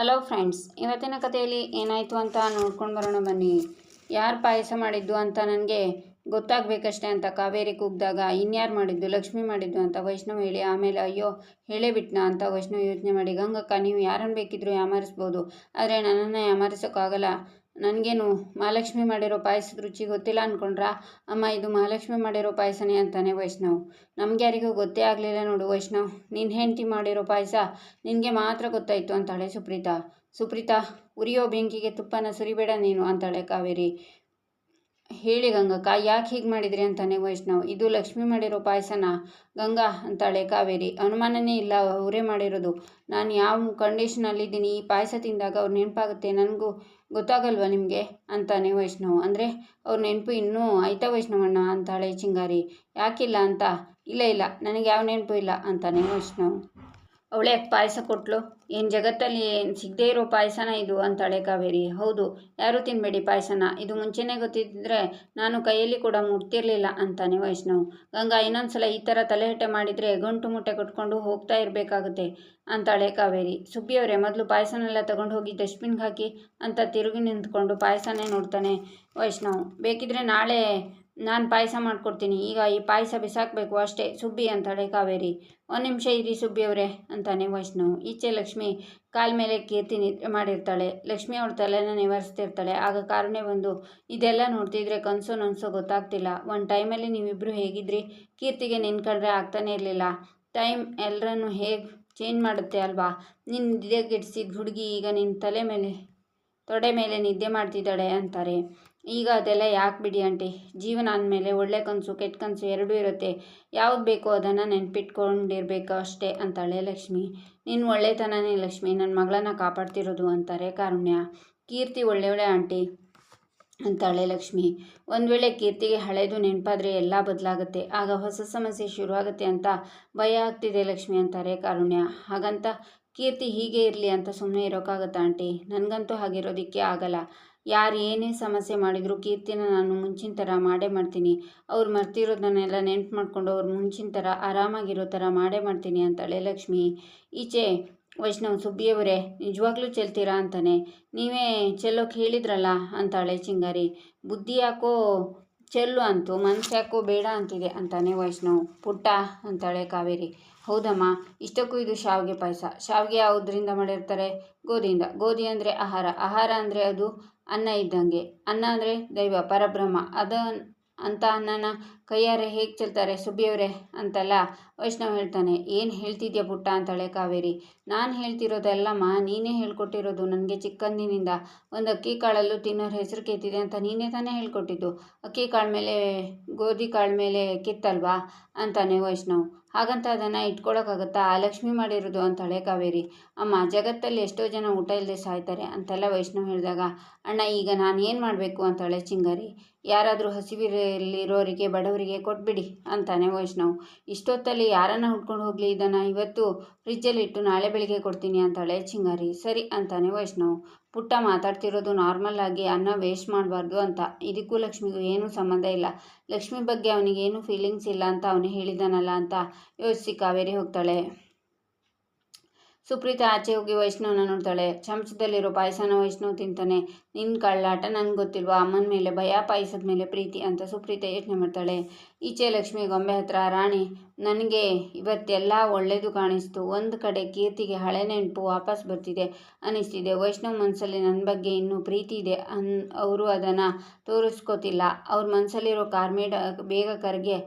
Hello friends ಇವತ್ತಿನ ಕಥೆಯಲ್ಲಿ ಏನಾಯಿತು ಅಂತ ನೋಡ್ಕೊಂಡು ಬರೋಣ ಬನ್ನಿ. ಯಾರು ಪಾಯಸ ಮಾಡಿದ್ದು ಅಂತ ನನಗೆ ಗೊತ್ತಾಗಬೇಕಷ್ಟೇ ಅಂತ ಕಾವೇರಿ ಕೂಗ್ದಾಗ ಇನ್ಯಾರು ಮಾಡಿದ್ದು, ಲಕ್ಷ್ಮಿ ಮಾಡಿದ್ದು ಅಂತ ವೈಷ್ಣವ್ ಹೇಳಿ, ಆಮೇಲೆ ಅಯ್ಯೋ ಹೇಳೇ ಬಿಟ್ನಾ ಅಂತ ವೈಷ್ಣವ್ ಯೋಚನೆ ಮಾಡಿ, ಗಂಗಕ್ಕ ನೀವು ಯಾರನ್ನು ಬೇಕಿದ್ರೂ ಯಾಮಾರಿಸ್ಬೋದು, ಆದರೆ ನನ್ನನ್ನು ಯಾಮಾರಿಸೋಕ್ಕಾಗಲ್ಲ. ನನಗೇನು ಮಹಾಲಕ್ಷ್ಮಿ ಮಾಡಿರೋ ಪಾಯಸದ ರುಚಿ ಗೊತ್ತಿಲ್ಲ ಅಂದ್ಕೊಂಡ್ರಾ ಅಮ್ಮ, ಇದು ಮಹಾಲಕ್ಷ್ಮಿ ಮಾಡಿರೋ ಪಾಯಸನೇ ಅಂತಾನೆ ವೈಷ್ಣವ್. ನಮ್ಗೆ ಯಾರಿಗೂ ಗೊತ್ತೇ ಆಗಲಿಲ್ಲ ನೋಡು ವೈಷ್ಣವ್. ನಿನ್ನ ಹೆಂಡತಿ ಮಾಡಿರೋ ಪಾಯಸ ನಿನಗೆ ಮಾತ್ರ ಗೊತ್ತಾಯಿತು ಅಂತಾಳೆ ಸುಪ್ರೀತಾ. ಸುಪ್ರೀತಾ, ಉರಿಯೋ ಬೆಂಕಿಗೆ ತುಪ್ಪನ ಸುರಿಬೇಡ ನೀನು ಅಂತಾಳೆ ಕಾವೇರಿ. ಹೇಳಿ ಗಂಗಕ್ಕ, ಯಾಕೆ ಹೀಗೆ ಮಾಡಿದ್ರಿ ಅಂತಾನೆ ವೈಷ್ಣವ್. ಇದು ಲಕ್ಷ್ಮಿ ಮಾಡಿರೋ ಪಾಯಸನ? ಗಂಗಾ, ಅಂತಾಳೆ ಕಾವೇರಿ. ಅನುಮಾನನೇ ಇಲ್ಲ, ಅವರೇ ಮಾಡಿರೋದು. ನಾನು ಯಾವ ಕಂಡೀಷನಲ್ಲಿದ್ದೀನಿ ಈ ಪಾಯಸ ತಿಂದಾಗ ಅವ್ರು ನೆನಪಾಗುತ್ತೆ, ನನಗೂ ಗೊತ್ತಾಗಲ್ವಾ ನಿಮಗೆ? ಅಂತಾನೆ ವೈಷ್ಣವ್. ಅಂದರೆ ಅವ್ರ ನೆನಪು ಇನ್ನೂ ಆಯ್ತಾ ವೈಷ್ಣವಣ್ಣ? ಅಂತಾಳೆ ಚಿಂಗಾರಿ. ಯಾಕಿಲ್ಲ ಅಂತ? ಇಲ್ಲ ಇಲ್ಲ, ನನಗೆ ಯಾವ ನೆನಪು ಇಲ್ಲ, ಅಂತಾನೆ ವೈಷ್ಣವ್. ಅವಳೇ, ಪಾಯಸ ಕೊಟ್ಲು. ಏನು ಜಗತ್ತಲ್ಲಿ ಏನು ಸಿಗದೇ ಇರೋ ಪಾಯಸನ ಇದು? ಅಂತಾಳೆ ಕಾವೇರಿ. ಹೌದು, ಯಾರೂ ತಿನ್ನಬೇಡಿ ಪಾಯಸನ? ಇದು ಮುಂಚೆನೇ ಗೊತ್ತಿದ್ದರೆ ನಾನು ಕೈಯಲ್ಲಿ ಕೂಡ ಮುಟ್ತಿರ್ಲಿಲ್ಲ, ಅಂತಾನೆ ವೈಷ್ಣವ್. ಗಂಗಾ, ಇನ್ನೊಂದ್ಸಲ ಈ ಥರ ತಲೆಹೆಟ್ಟೆ ಮಾಡಿದರೆ ಗಂಟು ಮುಟ್ಟೆ ಕಟ್ಕೊಂಡು ಹೋಗ್ತಾ ಇರಬೇಕಾಗುತ್ತೆ, ಅಂತಾಳೆ ಕಾವೇರಿ. ಸುಬ್ಬಿಯವರೇ, ಮೊದಲು ಪಾಯಸನೆಲ್ಲ ತಗೊಂಡು ಹೋಗಿ ಡಸ್ಟ್ಬಿನ್ಗೆ ಹಾಕಿ ಅಂತ ತಿರುಗಿ ನಿಂತ್ಕೊಂಡು ಪಾಯಸನೇ ನೋಡ್ತಾನೆ ವೈಷ್ಣವ್. ಬೇಕಿದ್ರೆ ನಾಳೆ ನಾನು ಪಾಯಸ ಮಾಡಿಕೊಡ್ತೀನಿ. ಈಗ ಈ ಪಾಯಸ ಬಿಸಾಕಬೇಕು ಅಷ್ಟೇ. ಸುಬ್ಬಿ ಅಂತಾಳೆ ಕಾವೇರಿ. ಒಂದು ನಿಮಿಷ ಇರಿ ಸುಬ್ಬಿ ಅವರೇ, ಅಂತಾನೆ ವೈಷ್ಣವ್. ಈಚೆ ಲಕ್ಷ್ಮಿ ಕಾಲ ಮೇಲೆ ಕೀರ್ತಿ ನಿದ್ರೆ ಮಾಡಿರ್ತಾಳೆ. ಲಕ್ಷ್ಮಿ ಅವ್ರ ತಲೆನ ನಿವಾರಿಸ್ತಿರ್ತಾಳೆ. ಆಗ ಕಾರಣೆ ಬಂದು, ಇದೆಲ್ಲ ನೋಡ್ತಿದ್ರೆ ಕನಸು ನನಸು ಗೊತ್ತಾಗ್ತಿಲ್ಲ. ಒಂದು ಟೈಮಲ್ಲಿ ನೀವಿಬ್ಬರು ಹೇಗಿದ್ರಿ? ಕೀರ್ತಿಗೆ ನಿನ್ಕಂಡ್ರೆ ಆಗ್ತಾನೆ ಇರಲಿಲ್ಲ. ಟೈಮ್ ಎಲ್ಲರನ್ನು ಹೇಗೆ ಚೇಂಜ್ ಮಾಡುತ್ತೆ ಅಲ್ವಾ? ನಿನ್ನ ನಿದ್ದೆಗೆಡ್ಸಿದ ಹುಡುಗಿ ಈಗ ನಿನ್ನ ತಲೆ ಮೇಲೆ, ತೊಡೆ ಮೇಲೆ ನಿದ್ದೆ ಮಾಡ್ತಿದ್ದಾಳೆ ಅಂತಾರೆ. ಈಗ ಅದೆಲ್ಲ ಯಾಕೆ ಬಿಡಿ ಆಂಟಿ? ಜೀವನ ಅಂದಮೇಲೆ ಒಳ್ಳೆ ಕನಸು, ಕೆಟ್ಟ ಕನಸು ಎರಡೂ ಇರುತ್ತೆ. ಯಾವ್ದು ಬೇಕೋ ಅದನ್ನು ನೆನ್ಪಿಟ್ಕೊಂಡಿರ್ಬೇಕು ಅಷ್ಟೇ, ಅಂತಾಳೆ ಲಕ್ಷ್ಮಿ. ನಿನ್ನ ಒಳ್ಳೆತನನೇ ಲಕ್ಷ್ಮಿ ನನ್ನ ಮಗಳನ್ನ ಕಾಪಾಡ್ತಿರೋದು ಅಂತಾರೆ ಕಾರುಣ್ಯ. ಕೀರ್ತಿ ಒಳ್ಳೆ ಆಂಟಿ, ಅಂತಾಳೆ ಲಕ್ಷ್ಮಿ. ಒಂದು ವೇಳೆ ಕೀರ್ತಿಗೆ ಹಳೆಯದು ನೆನಪಾದರೆ ಎಲ್ಲ ಬದಲಾಗುತ್ತೆ. ಆಗ ಹೊಸ ಸಮಸ್ಯೆ ಶುರುವಾಗುತ್ತೆ ಅಂತ ಭಯ ಆಗ್ತಿದೆ ಲಕ್ಷ್ಮಿ ಅಂತಾರೆ ಕಾರುಣ್ಯ. ಹಾಗಂತ ಕೀರ್ತಿ ಹೀಗೆ ಇರಲಿ ಅಂತ ಸುಮ್ಮನೆ ಇರೋಕ್ಕಾಗತ್ತಾ ಆಂಟಿ? ನನಗಂತೂ ಹಾಗಿರೋದಕ್ಕೆ ಆಗಲ್ಲ. ಯಾರು ಏನೇ ಸಮಸ್ಯೆ ಮಾಡಿದರೂ ಕೀರ್ತಿನ ನಾನು ಮುಂಚಿನ ಥರ ಮಾಡೇ ಮಾಡ್ತೀನಿ. ಅವ್ರು ಮರ್ತಿರೋದನ್ನೆಲ್ಲ ನೆನ್ಪು ಮಾಡ್ಕೊಂಡು ಅವ್ರು ಮುಂಚಿನ ಥರ ಆರಾಮಾಗಿರೋ ಥರ ಮಾಡೇ ಮಾಡ್ತೀನಿ ಅಂತಾಳೆ ಲಕ್ಷ್ಮಿ. ಈಚೆ ವೈಷ್ಣವ್ ಸುಬ್ಬಿಯವರೇ, ನಿಜವಾಗ್ಲೂ ಚೆಲ್ತೀರಾ ಅಂತಾನೆ. ನೀವೇ ಚೆಲ್ಲೋಕೆ ಹೇಳಿದ್ರಲ್ಲ, ಅಂತಾಳೆ ಚಿಂಗಾರಿ. ಬುದ್ಧಿ ಯಾಕೋ ಚೆಲ್ಲು ಅಂತು ಮನ್ಸು ಯಾಕೋ ಬೇಡ ಅಂತಿದೆ ಅಂತಾನೆ ವೈಷ್ಣವ್. ಪುಟ್ಟ ಅಂತಾಳೆ ಕಾವೇರಿ. ಹೌದಮ್ಮ, ಇಷ್ಟಕ್ಕೂ ಇದು ಶಾವಿಗೆ ಪಾಯಸ. ಶಾವಿಗೆ ಯಾವುದರಿಂದ ಮಾಡಿರ್ತಾರೆ? ಗೋಧಿಯಿಂದ. ಗೋಧಿ ಅಂದರೆ ಆಹಾರ. ಆಹಾರ ಅಂದರೆ ಅದು ಅನ್ನ ಇದ್ದಂಗೆ. ಅನ್ನ ಅಂದರೆ ದೈವ, ಪರಬ್ರಹ್ಮ. ಅದ ಅಂತ ಅನ್ನನ ಕೈಯಾರೆ ಹೇಗೆ ಚೆಲ್ತಾರೆ ಸುಬ್ಬಿಯವರೇ ಅಂತೆಲ್ಲ? ವೈಷ್ಣವ್ ಹೇಳ್ತಾನೆ, ಏನು ಹೇಳ್ತಿದ್ಯಾ ಪುಟ್ಟ? ಅಂತಾಳೆ ಕಾವೇರಿ. ನಾನು ಹೇಳ್ತಿರೋದೆಲ್ಲಮ್ಮ, ನೀನೇ ಹೇಳ್ಕೊಟ್ಟಿರೋದು ನನಗೆ ಚಿಕ್ಕಂದಿನಿಂದ. ಒಂದು ಅಕ್ಕಿ ಕಾಳಲ್ಲೂ ತಿನ್ನೋರು ಹೆಸರು ಕೆತ್ತಿದೆ ಅಂತ ನೀನೇ ತಾನೇ ಹೇಳ್ಕೊಟ್ಟಿದ್ದು. ಅಕ್ಕಿ ಕಾಳು ಮೇಲೆ, ಗೋಧಿ ಕಾಳು ಮೇಲೆ ಕಿತ್ತಲ್ವಾ? ಅಂತಾನೆ ವೈಷ್ಣವ್. ಹಾಗಂತ ಅದನ್ನು ಇಟ್ಕೊಳ್ಳೋಕ್ಕಾಗತ್ತಾ ಆ ಲಕ್ಷ್ಮಿ ಮಾಡಿರೋದು? ಅಂತಾಳೆ ಕಾವೇರಿ. ಅಮ್ಮ, ಜಗತ್ತಲ್ಲಿ ಎಷ್ಟೋ ಜನ ಊಟ ಇಲ್ಲದೆ ಸಾಯ್ತಾರೆ. ಅಂತೆಲ್ಲ ವೈಷ್ಣವ್ ಹೇಳಿದಾಗ, ಅಣ್ಣ, ಈಗ ನಾನು ಏನು ಮಾಡಬೇಕು? ಅಂತಾಳೆ ಚಿಂಗಾರಿ. ಯಾರಾದರೂ ಹಸಿವಿರಲಿರೋರಿಗೆ ಬಡವರಿಗೆ ಕೊಟ್ಬಿಡಿ. ಅಂತಾನೆ ವೈಷ್ಣವ್. ಇಷ್ಟೊತ್ತಲ್ಲಿ ಯಾರನ್ನ ಹುಡ್ಕೊಂಡು ಹೋಗಲಿ, ಇದನ್ನು ಇವತ್ತು ಫ್ರಿಜ್ಜಲ್ಲಿಟ್ಟು ನಾಳೆ ಬೆಳಿಗ್ಗೆ ಕೊಡ್ತೀನಿ ಅಂತಾಳೆ ಚಿಂಗಾರಿ. ಸರಿ ಅಂತಾನೆ ವೈಷ್ಣವ್. ಪುಟ್ಟ ಮಾತಾಡ್ತಿರೋದು ನಾರ್ಮಲ್ ಆಗಿ ಅನ್ನ ವೇಸ್ಟ್ ಮಾಡಬಾರ್ದು ಅಂತ. ಇದಕ್ಕೂ ಲಕ್ಷ್ಮಿಗೂ ಏನೂ ಸಂಬಂಧ ಇಲ್ಲ. ಲಕ್ಷ್ಮಿ ಬಗ್ಗೆ ಅವನಿಗೇನು ಫೀಲಿಂಗ್ಸ್ ಇಲ್ಲ ಅಂತ ಅವನು ಹೇಳಿದಾನಲ್ಲ ಅಂತ ಯೋಚಿಸಿ ಕಾವೇರಿ ಹೋಗ್ತಾಳೆ. ಸುಪ್ರೀತಾ ಆಚೆ ಹೋಗಿ ವೈಷ್ಣವನ ನೋಡ್ತಾಳೆ. ಚಮಚದಲ್ಲಿರೋ ಪಾಯಸನ ವೈಷ್ಣವ್ ತಿಂತಾನೆ. ನಿನ್ನ ಕಳ್ಳಾಟ ನನಗೆ ಗೊತ್ತಿಲ್ವಾ? ಅಮ್ಮನ ಮೇಲೆ ಭಯ, ಪಾಯಸದ ಮೇಲೆ ಪ್ರೀತಿ ಅಂತ ಸುಪ್ರೀತಾ ಯೋಚನೆ ಮಾಡ್ತಾಳೆ. ಈಚೆ ಲಕ್ಷ್ಮಿ ಗೊಂಬೆ ಹತ್ರ, ರಾಣಿ, ನನಗೆ ಇವತ್ತೆಲ್ಲ ಒಳ್ಳೆಯದು ಕಾಣಿಸ್ತು. ಒಂದು ಕಡೆ ಕೀರ್ತಿಗೆ ಹಳೆ ನೆನಪು ವಾಪಸ್ ಬರ್ತಿದೆ ಅನಿಸ್ತಿದೆ. ವೈಷ್ಣವ್ ಮನಸ್ಸಲ್ಲಿ ನನ್ನ ಬಗ್ಗೆ ಇನ್ನೂ ಪ್ರೀತಿ ಇದೆ ಅನ್, ಅವರು ಅದನ್ನು ತೋರಿಸ್ಕೋತಿಲ್ಲ. ಅವ್ರ ಮನಸ್ಸಲ್ಲಿರೋ ಕಾರ್ಮೇಡ ಬೇಗ ಕರಗೆ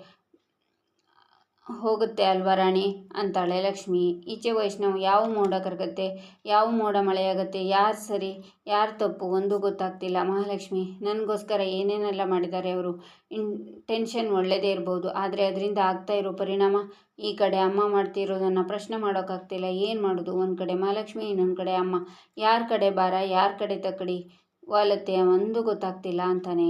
ಹೋಗುತ್ತೆ ಅಲ್ವಾ ರಾಣಿ? ಅಂತಾಳೆ ಲಕ್ಷ್ಮಿ. ಈಚೆ ವೈಷ್ಣವ್, ಯಾವ ಮೋಡ ಕರಗತ್ತೆ? ಯಾವ ಮೋಡ ಮಳೆಯಾಗತ್ತೆ? ಯಾರು ಸರಿ? ಯಾರು ತಪ್ಪು? ಒಂದು ಗೊತ್ತಾಗ್ತಿಲ್ಲ. ಮಹಾಲಕ್ಷ್ಮಿ, ನನಗೋಸ್ಕರ ಏನೇನೆಲ್ಲ ಮಾಡಿದ್ದಾರೆ ಅವರು? ಇನ್, ಟೆನ್ಷನ್ ಒಳ್ಳೆಯದೇ ಇರ್ಬೋದು. ಆದರೆ ಅದರಿಂದ ಆಗ್ತಾ ಇರೋ ಪರಿಣಾಮ ಈ ಕಡೆ ಅಮ್ಮ ಮಾಡ್ತಿರೋದನ್ನು ಪ್ರಶ್ನೆ ಮಾಡೋಕ್ಕಾಗ್ತಿಲ್ಲ ಏನು ಮಾಡೋದು? ಒಂದು ಕಡೆ ಮಹಾಲಕ್ಷ್ಮಿ, ಇನ್ನೊಂದು ಕಡೆ ಅಮ್ಮ. ಯಾರ ಕಡೆ ಬಾರ ಯಾರ ಕಡೆ ತಕ್ಕಡಿ? ವಾಲತ್ತೆ, ಒಂದು ಗೊತ್ತಾಗ್ತಿಲ್ಲ ಅಂತಾನೆ.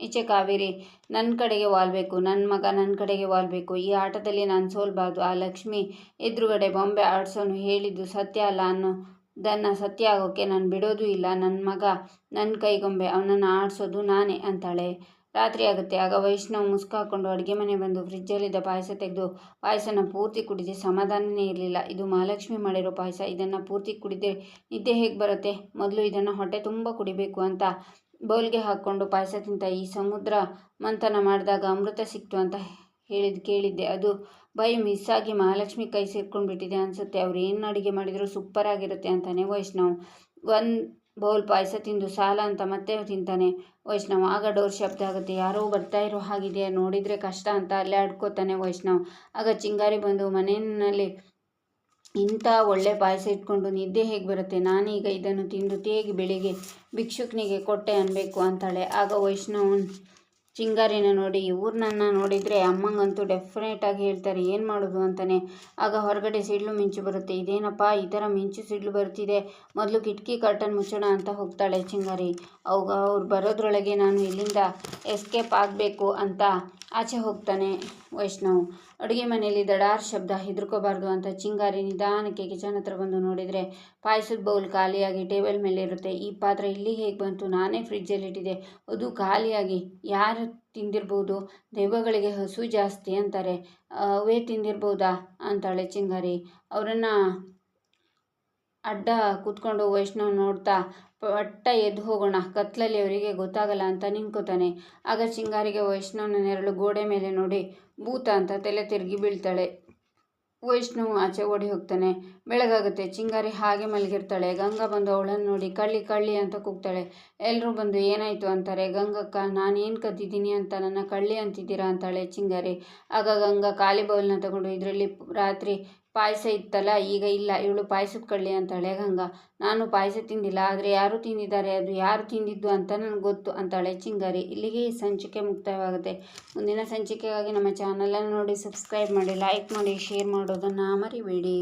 ಈಚೆ ಕಾವೇರಿ ನನ್ನ ಕಡೆಗೆ ವಾಲ್ಬೇಕು ನನ್ನ ಮಗ ನನ್ನ ಕಡೆಗೆ ವಾಲ್ಬೇಕು. ಈ ಆಟದಲ್ಲಿ ನಾನು ಸೋಲ್ಬಾರ್ದು. ಆ ಲಕ್ಷ್ಮಿ ಎದುರುಗಡೆ ಬೊಂಬೆ ಆಡ್ಸೋನು ಹೇಳಿದ್ದು ಸತ್ಯ ಅಲ್ಲ ಅನ್ನೋದನ್ನು ಸತ್ಯ ಆಗೋಕ್ಕೆ ನಾನು ಬಿಡೋದು ಇಲ್ಲ. ನನ್ನ ಮಗ ನನ್ನ ಕೈಗೊಂಬೆ, ಅವನನ್ನು ಆಡಿಸೋದು ನಾನೇ ಅಂತಾಳೆ. ರಾತ್ರಿ ಆಗುತ್ತೆ. ಆಗ ವೈಷ್ಣವ್ ಮುಸ್ಕ ಹಾಕ್ಕೊಂಡು ಅಡುಗೆ ಮನೆ ಬಂದು ಫ್ರಿಜ್ಜಲ್ಲಿದ್ದ ಪಾಯಸ ತೆಗೆದು ಪಾಯಸನ ಪೂರ್ತಿ ಕುಡಿದೆ ಸಮಾಧಾನನೇ ಇರಲಿಲ್ಲ. ಇದು ಮಹಾಲಕ್ಷ್ಮಿ ಮಾಡಿರೋ ಪಾಯಸ. ಇದನ್ನು ಪೂರ್ತಿ ಕುಡಿದೆ ನಿದ್ದೆ ಹೇಗೆ ಬರುತ್ತೆ? ಮೊದಲು ಇದನ್ನು ಹೊಟ್ಟೆ ತುಂಬ ಕುಡಿಬೇಕು ಅಂತ ಬೌಲ್ಗೆ ಹಾಕ್ಕೊಂಡು ಪಾಯಸ ತಿಂತ ಈ ಸಮುದ್ರ ಮಂಥನ ಮಾಡಿದಾಗ ಅಮೃತ ಸಿಕ್ತು ಅಂತ ಹೇಳಿದ ಕೇಳಿದ್ದೆ. ಅದು ಬೈ ಮಿಸ್ ಆಗಿ ಮಹಾಲಕ್ಷ್ಮಿ ಕೈ ಸೇರ್ಕೊಂಡ್ಬಿಟ್ಟಿದೆ ಅನಿಸುತ್ತೆ. ಅವ್ರು ಏನು ಅಡುಗೆ ಮಾಡಿದರೂ ಸೂಪರ್ ಆಗಿರುತ್ತೆ ಅಂತಾನೆ ವೈಷ್ಣವ್. ಒಂದು ಬೌಲ್ ಪಾಯಸ ತಿಂದು ಸಾಲ ಅಂತ ಮತ್ತೆ ತಿಂತಾನೆ ವೈಷ್ಣವ್. ಆಗ ಡೋರ್ ಶಬ್ದ ಆಗುತ್ತೆ. ಯಾರೋ ಬರ್ತಾ ಇರೋ ಹಾಗಿದೆಯಾ? ನೋಡಿದರೆ ಕಷ್ಟ ಅಂತ ಅಲ್ಲೇ ಅಡ್ಕೋತಾನೆ ವೈಷ್ಣವ್. ಆಗ ಚಿಂಗಾರಿ ಬಂದು ಮನೆಯಲ್ಲಿ ಇಂಥ ಒಳ್ಳೆ ಪಾಯಸ ಇಟ್ಕೊಂಡು ನಿದ್ದೆ ಹೇಗೆ ಬರುತ್ತೆ? ನಾನೀಗ ಇದನ್ನು ತಿಂದು ತೇಗಿ ಬೆಳಿಗ್ಗೆ ಭಿಕ್ಷುಕನಿಗೆ ಕೊಟ್ಟೆ ಅನ್ಬೇಕು ಅಂತಾಳೆ. ಆಗ ವೈಷ್ಣವನ್ ಚಿಂಗಾರಿನ ನೋಡಿ ಇವ್ರನ್ನ ನೋಡಿದರೆ ಅಮ್ಮಂಗಂತೂ ಡೆಫಿನೆಟಾಗಿ ಹೇಳ್ತಾರೆ, ಏನು ಮಾಡೋದು? ಅಂತಾನೆ. ಆಗ ಹೊರಗಡೆ ಸಿಡ್ಲು ಮಿಂಚು ಬರುತ್ತೆ. ಇದೇನಪ್ಪ, ಈ ಥರ ಮಿಂಚು ಸಿಡ್ಲು ಬರ್ತಿದೆ. ಮೊದಲು ಕಿಟಕಿ ಕರ್ಟನ್ ಮುಚ್ಚೋಣ ಅಂತ ಹೋಗ್ತಾಳೆ ಚಿಂಗಾರಿ. ಅವಾಗ, ಅವ್ರು ಬರೋದ್ರೊಳಗೆ ನಾನು ಇಲ್ಲಿಂದ ಎಸ್ಕೇಪ್ ಆಗಬೇಕು ಅಂತ ಆಚೆ ಹೋಗ್ತಾನೆ. ವೈಷ್ಣವ್, ಅಡುಗೆ ಮನೆಯಲ್ಲಿ ದಡಾರ್ ಶಬ್ದ ಹೆದರ್ಕೋಬಾರ್ದು ಅಂತ ಚಿಂಗಾರಿ ನಿಧಾನಕ್ಕೆ ಕಿಚನ್ ಹತ್ರ ಬಂದು ನೋಡಿದರೆ ಪಾಯಸದ ಬೌಲ್ ಖಾಲಿಯಾಗಿ ಟೇಬಲ್ ಮೇಲೆ ಇರುತ್ತೆ. ಈ ಪಾತ್ರೆ ಇಲ್ಲಿ ಹೇಗೆ ಬಂತು? ನಾನೇ ಫ್ರಿಜ್ಜಲ್ಲಿಟ್ಟಿದೆ ಅದು ಖಾಲಿಯಾಗಿ ಯಾರು ತಿಂದಿರ್ಬೋದು? ದೆವ್ವಗಳಿಗೆ ಹಸು ಜಾಸ್ತಿ ಅಂತಾರೆ. ಅವೇ ತಿಂದಿರ್ಬೋದಾ? ಅಂತಾಳೆ ಚಿಂಗಾರಿ. ಅವರನ್ನು ಅಡ್ಡ ಕೂತ್ಕೊಂಡು ವೈಷ್ಣವ್ ನೋಡ್ತಾ ಪಟ್ಟ ಎದ್ದು ಹೋಗೋಣ. ಕತ್ಲಲ್ಲಿ ಅವರಿಗೆ ಗೊತ್ತಾಗಲ್ಲ ಅಂತ ನಿಂತ್ಕೋತಾನೆ. ಆಗ ಚಿಂಗಾರಿಗೆ ವೈಷ್ಣವನ ನೆರಳು ಗೋಡೆ ಮೇಲೆ ನೋಡಿ ಭೂತ ಅಂತ ತಲೆ ತಿರುಗಿ ಬೀಳ್ತಾಳೆ. ವೈಷ್ಣವ್ ಆಚೆ ಓಡಿ ಹೋಗ್ತಾನೆ. ಬೆಳಗಾಗುತ್ತೆ. ಚಿಂಗಾರಿ ಹಾಗೆ ಮಲಗಿರ್ತಾಳೆ. ಗಂಗಾ ಬಂದು ಅವಳನ್ನು ನೋಡಿ ಕಳ್ಳಿ ಕಳ್ಳಿ ಅಂತ ಕೂಗ್ತಾಳೆ. ಎಲ್ಲರೂ ಬಂದು ಏನಾಯಿತು ಅಂತಾರೆ? ಗಂಗಕ್ಕ ನಾನೇನು ಕದ್ದಿದ್ದೀನಿ ಅಂತ ನನ್ನ ಕಳ್ಳಿ ಅಂತಿದ್ದೀರಾ ಅಂತಾಳೆ ಚಿಂಗಾರಿ ಆಗ ಗಂಗಾ ಖಾಲಿ ಬೌಲ್ನ ತಗೊಂಡು ಇದರಲ್ಲಿ ರಾತ್ರಿ ಪಾಯಸ ಇತ್ತಲ್ಲ, ಈಗ ಇಲ್ಲ. ಇವಳು ಪಾಯಸದ ಕಳ್ಳಿ ಅಂತಾಳೆ ಗಂಗಾ. ನಾನು ಪಾಯಸ ತಿಂದಿಲ್ಲ, ಆದರೆ ಯಾರು ತಿಂದಿದ್ದಾರೆ? ಅದು ಯಾರು ತಿಂದಿದ್ದು ಅಂತ ನನಗೆ ಗೊತ್ತು ಅಂತಾಳೆ ಚಿಂಗಾರಿ. ಇಲ್ಲಿಗೆ ಈ ಸಂಚಿಕೆ ಮುಕ್ತಾಯವಾಗುತ್ತೆ. ಮುಂದಿನ ಸಂಚಿಕೆಗಾಗಿ ನಮ್ಮ ಚಾನಲನ್ನು ನೋಡಿ, ಸಬ್ಸ್ಕ್ರೈಬ್ ಮಾಡಿ, ಲೈಕ್ ಮಾಡಿ, ಶೇರ್ ಮಾಡೋದನ್ನು ಮರಿಬೇಡಿ.